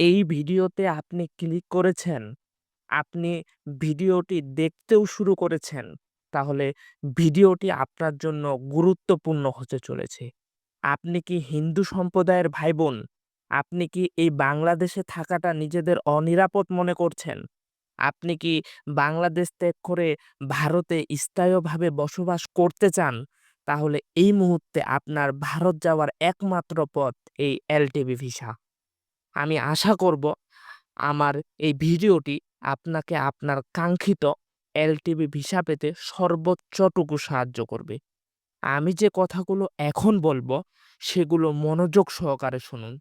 এই ভিডিওতে আপনি ক্লিক করেছেন, আপনি ভিডিওটি দেখতেও শুরু করেছেন, তাহলে ভিডিওটি আপনার জন্য গুরুত্বপূর্ণ হতে চলেছে। আপনি কি হিন্দু সম্প্রদায়ের ভাই-বোন? আপনি কি এই বাংলাদেশে থাকাটা নিজেদের অনিরাপদ মনে করছেন? আপনি কি বাংলাদেশ ত্যাগ করে ভারতে স্থায়ীভাবে বসবাস করতে চান? তাহলে এই মুহূর্তে আপনার ভারত যাওয়ার একমাত্র পথ এই এলটিবি ভিসা। আমি আশা করব আমার এই ভিডিওটি আপনাকে আপনার কাঙ্ক্ষিত এলটিবি ভিসা পেতে সর্বোচ্চটুকু সাহায্য করবে। আমি যে কথাগুলো এখন বলব সেগুলো মনোযোগ সহকারে শুনুন।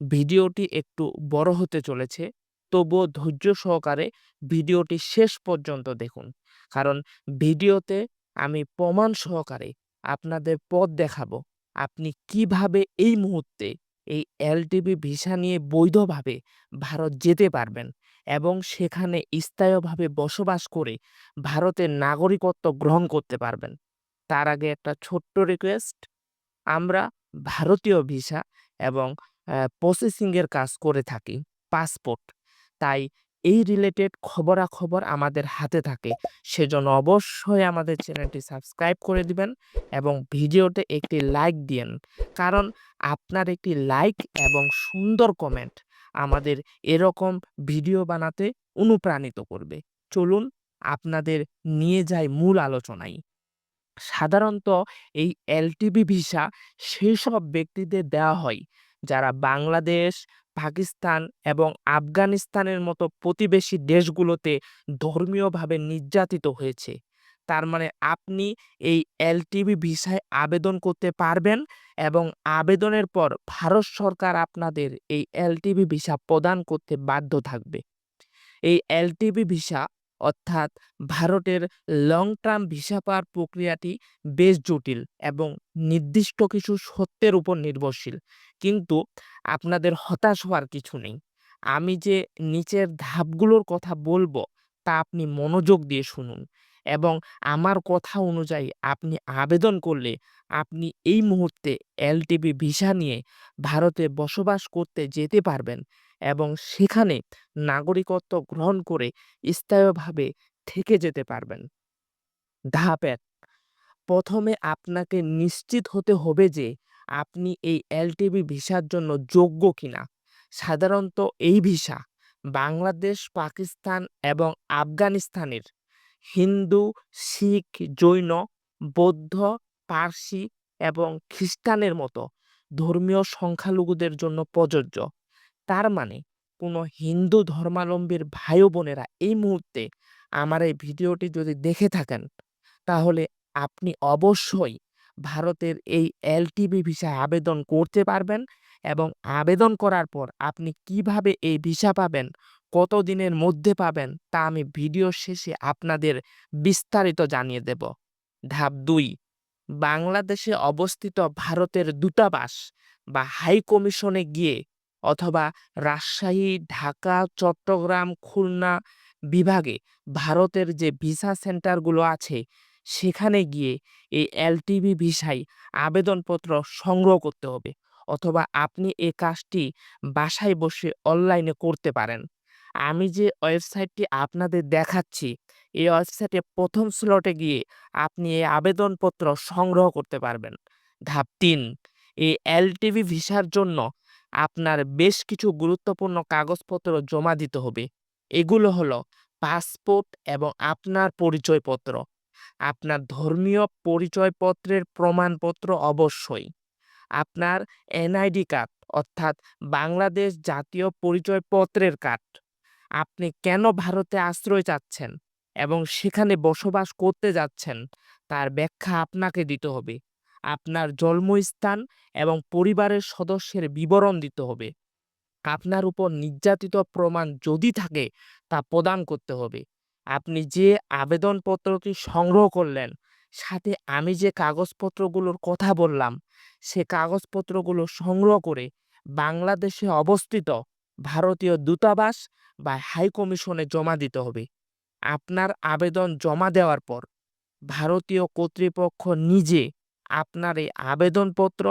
ভিডিওটি একটু বড় হতে চলেছে, তবুও ধৈর্য সহকারে ভিডিওটি শেষ পর্যন্ত দেখুন। কারণ ভিডিওতে আমি প্রমাণ সহকারে আপনাদের পথ দেখাবো। আপনি কীভাবে এই মুহূর্তে এই এলটিবি ভিসা নিয়ে বৈধভাবে ভারত যেতে পারবেন এবং সেখানে স্থায়ীভাবে বসবাস করে ভারতের নাগরিকত্ব গ্রহণ করতে পারবেন। তার আগে একটা ছোট্ট রিকোয়েস্ট, আমরা ভারতীয় ভিসা এবং প্রসেসিংয়ের কাজ করে থাকি, পাসপোর্ট। তাই এই রিলেটেড খবরাখবর আমাদের হাতে থাকে। সেজন্য অবশ্যই আমাদের চ্যানেলটি সাবস্ক্রাইব করে দিবেন এবং ভিডিওতে একটি লাইক দিয়েন। কারণ আপনার একটি লাইক এবং সুন্দর কমেন্ট আমাদের এরকম ভিডিও বানাতে অনুপ্রাণিত করবে। চলুন আপনাদের নিয়ে যাই মূল আলোচনায়। সাধারণত এই এলটিবি ভিসা সেসব ব্যক্তিদের দেওয়া হয় যারা বাংলাদেশ, পাকিস্তান এবং আফগানিস্তানের মতো প্রতিবেশী দেশগুলোতে ধর্মীয়ভাবে নির্যাতিত হয়েছে। তার মানে আপনি এই এলটিভি ভিসায় আবেদন করতে পারবেন এবং আবেদনের পর ভারত সরকার আপনাদের এই এলটিভি ভিসা প্রদান করতে বাধ্য থাকবে। এই এলটিভি ভিসা অর্থাৎ ভারতের লং টার্ম ভিসা পাওয়ার প্রক্রিয়াটি বেশ জটিল এবং নির্দিষ্ট কিছু সত্যের উপর নির্ভরশীল। কিন্তু আপনাদের হতাশ হওয়ার কিছু নেই। আমি যে নিচের ধাপগুলোর কথা বলব, তা আপনি মনোযোগ দিয়ে শুনুন এবং আমার কথা অনুযায়ী আপনি আবেদন করলে আপনি এই মুহূর্তে এলটিবি ভিসা নিয়ে ভারতে বসবাস করতে যেতে পারবেন এবং সেখানে নাগরিকত্ব গ্রহণ করে স্থায়ীভাবে থেকে যেতে পারবেন। ধাপ এক প্রথমে আপনাকে নিশ্চিত হতে হবে যে আপনি এই এলটিবি ভিসার জন্য যোগ্য কিনা। সাধারণত এই ভিসা বাংলাদেশ, পাকিস্তান এবং আফগানিস্তানের হিন্দু, শিখ, জৈন, বৌদ্ধ, পার্সি এবং খ্রিস্টানের মতো ধর্মীয় সংখ্যালঘুদের জন্য প্রযোজ্য। তার মানে কোনো হিন্দু ধর্মাবলম্বীর ভাই বোনেরা এই মুহূর্তে আমার এই ভিডিওটি যদি দেখে থাকেন, তাহলে আপনি অবশ্যই ভারতের এই এলটিবি ভিসায় আবেদন করতে পারবেন এবং আবেদন করার পর আপনি কীভাবে এই ভিসা পাবেন, কত দিনের মধ্যে পাবেন তা আমি ভিডিও শেষে আপনাদের বিস্তারিত জানিয়ে দেব। ধাপ দুই বাংলাদেশে অবস্থিত ভারতের দূতাবাস বা হাই কমিশনে গিয়ে অথবা রাজশাহী, ঢাকা, চট্টগ্রাম, খুলনা বিভাগে ভারতের যে ভিসা সেন্টারগুলো আছে সেখানে গিয়ে এই এলটিভি ভিসায় আবেদনপত্র সংগ্রহ করতে হবে অথবা আপনি এই কাজটি বাসায় বসে অনলাইনে করতে পারেন। আমি যে ওয়েবসাইটটি আপনাদের দেখাচ্ছি, এই ওয়েবসাইটে প্রথম স্লটে গিয়ে আপনি এই আবেদনপত্র সংগ্রহ করতে পারবেন। ধাপ তিন এই এলটিবি ভিসার জন্য আপনার বেশ কিছু গুরুত্বপূর্ণ কাগজপত্র জমা দিতে হবে। এগুলো হলো পাসপোর্ট এবং আপনার পরিচয়পত্র। আপনার ধর্মীয় পরিচয়পত্রের প্রমাণপত্র অবশ্যই। আপনার এনআইডি কার্ড অর্থাৎ বাংলাদেশ জাতীয় পরিচয়পত্রের কার্ড। আপনি কেন ভারতে আশ্রয় চাচ্ছেন এবং সেখানে বসবাস করতে যাচ্ছেন, তার ব্যাখ্যা আপনাকে দিতে হবে। আপনার জন্মস্থান এবং পরিবারের সদস্যের বিবরণ দিতে হবে। আপনার উপর নির্যাতিত প্রমাণ যদি থাকে তা প্রদান করতে হবে। আপনি যে আবেদনপত্রটি সংগ্রহ করলেন, সাথে আমি যে কাগজপত্রগুলোর কথা বললাম, সে কাগজপত্রগুলো সংগ্রহ করে বাংলাদেশে অবস্থিত ভারতীয় দূতাবাস বা হাই কমিশনে জমা দিতে হবে। আপনার আবেদন জমা দেওয়ার পর ভারতীয় কর্তৃপক্ষ নিজে আপনার এই আবেদনপত্র,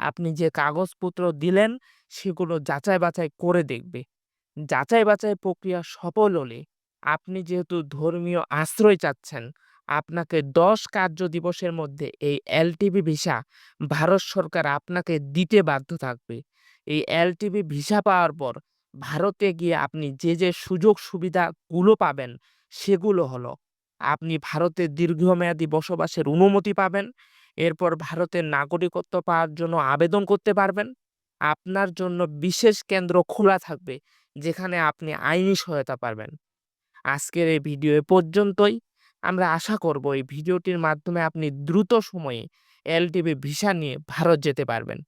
আপনি যে কাগজপত্র দিলেন সেগুলো যাচাই বাছাই করে দেখবে যাচাই বাছাই প্রক্রিয়া সফল হলে আপনি যেহেতু ধর্মীয় আশ্রয় চাচ্ছেন, আপনাকে ১০ কার্য দিবসের মধ্যে এই এলটিভি ভিসা ভারত সরকার আপনাকে দিতে বাধ্য থাকবে। এই এলটিভি ভিসা পাওয়ার পর ভারতে গিয়ে আপনি যে, যে সুযোগ সুবিধাগুলো পাবেন সেগুলো হলো, আপনি ভারতে দীর্ঘমেয়াদী বসবাসের অনুমতি পাবেন। এরপর ভারতের নাগরিকত্ব পাওয়ার জন্য আবেদন করতে পারবেন। আপনার জন্য বিশেষ কেন্দ্র খোলা থাকবে, যেখানে আপনি আইনি সহায়তা পাবেন। আজকের এই ভিডিও পর্যন্তই। আমরা আশা করব এই ভিডিওটির মাধ্যমে আপনি দ্রুত সময়ে এলটিভি ভিসা নিয়ে ভারত যেতে পারবেন।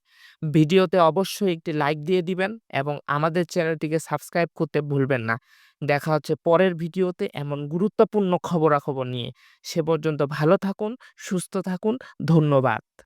ভিডিওতে অবশ্যই একটি লাইক দিয়ে দিবেন এবং আমাদের চ্যানেলটিকে সাবস্ক্রাইব করতে ভুলবেন না। দেখা হচ্ছে পরের ভিডিওতে এমন গুরুত্বপূর্ণ খবরাখবর নিয়ে। সে পর্যন্ত ভালো থাকুন, সুস্থ থাকুন। ধন্যবাদ।